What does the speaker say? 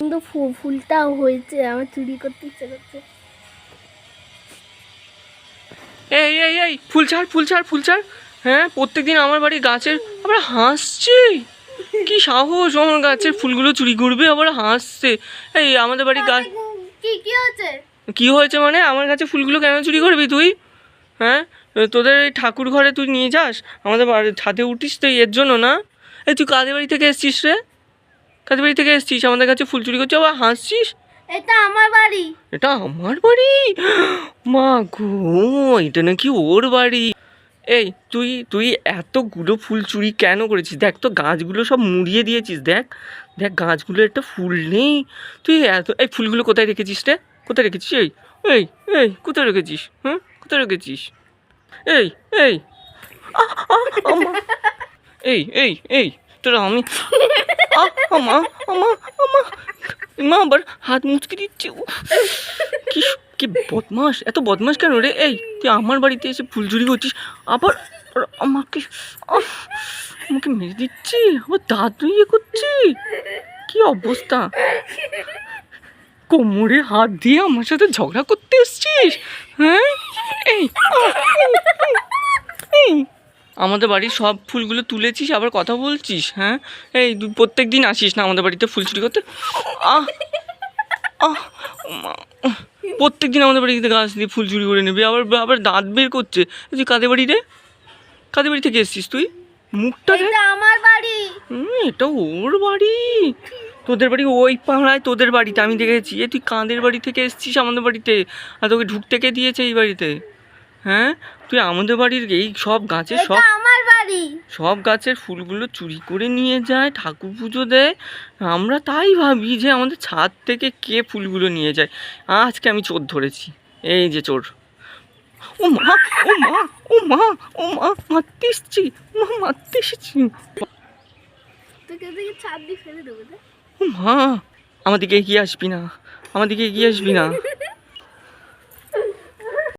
কিন্তু ফুলটাও হয়েছে আমার চুরি করতে ইচ্ছে করছে। এই এই এই ফুল ছাড় ফুল ছাড় ফুল ছাড়। হ্যাঁ প্রত্যেকদিন আমার বাড়ি গাছের আবার হাসছে। কি সাহস আমার গাছের ফুলগুলো চুরি করবে আবার হাসছে। এই আমাদের বাড়ি গাছ কি কি হচ্ছে কি হয়েছে মানে? আমার কাছে ফুলগুলো কেন চুরি করবি তুই? হ্যাঁ? তোদের এই ঠাকুর ঘরে তুই নিয়ে যাস? আমাদের বাড়ি ছাদে উঠিস তো এর জন্য না? এই তুই কাদের বাড়ি থেকে এসছিস রে? কাদের বাড়ি থেকে এসছিস? আমাদের কাছে ফুল চুরি করছিস আবার হাসছিস? এটা আমার বাড়ি। এটা আমার বাড়ি? মা গো এটা নাকি ওর বাড়ি। এই তুই তুই এতগুলো ফুল চুরি কেন করেছিস? দেখ তো গাছগুলো সব মুড়িয়ে দিয়েছিস দেখ। দেখ গাছগুলো একটা ফুল নেই। তুই এত এই ফুলগুলো কোথায় রেখেছিস রে? কোথায় রেখেছিস? এই এই এই কোথায় রেখেছিস? হুম? কোথায় রেখেছিস? এই এই। এই এই এই। তোরা আমি আমা আমা আমা। মা আবার হাত মুচকে দিচ্ছে কি কি বদমাস এত বদমাস কেন রে? এই তুই আমার বাড়িতে এসে ফুল চুরি করছিস আবার আমাকে আমাকে মেরে দিচ্ছি আবার দাঁত ইয়ে করছি। কি অবস্থা? কোমরে হাত দিয়ে আমার সাথে ঝগড়া করতে এসছিস হ্যাঁ? এই, আমাদের বাড়ির সব ফুলগুলো তুলেছিস আবার কথা বলছিস হ্যাঁ? এই প্রত্যেক দিন আসিস না আমাদের বাড়িতে ফুল চুরি করতে। আহ আহ প্রত্যেক দিন আমাদের বাড়িতে গাছ দিয়ে ফুল চুরি করে নেবে আবার আবার দাঁত বের করছে। তুই কাদের বাড়ি রে? কাদের বাড়ি থেকে এসছিস তুই? মুখটা আমার বাড়ি। হুম, এটা ওর বাড়ি। তোদের বাড়ি ওই পাড়ায় তোদের বাড়িতে আমি দেখেছি। এ তুই কাঁদের বাড়ি থেকে এসছিস আমাদের বাড়িতে? আর তোকে ঢুকতে কে দিয়েছে এই বাড়িতে? হ্যাঁ? তুই আমাদের বাড়ির এই সব গাছের সব আমার বাড়ি। সব গাছের ফুলগুলো চুরি করে নিয়ে যায় ঠাকুর পুজো দেয়। আমরা তাই ভাবি যে আমাদের ছাদ থেকে কে ফুলগুলো নিয়ে যায়। আজকে আমি চোর ধরেছি। এই যে চোর। ও মা ও মা ও মা ও মা মারতে এসছি মা মারতে এসেছি। ও মা আমার দিকে এগিয়ে আসবি না আমার দিকে এগিয়ে আসবি না।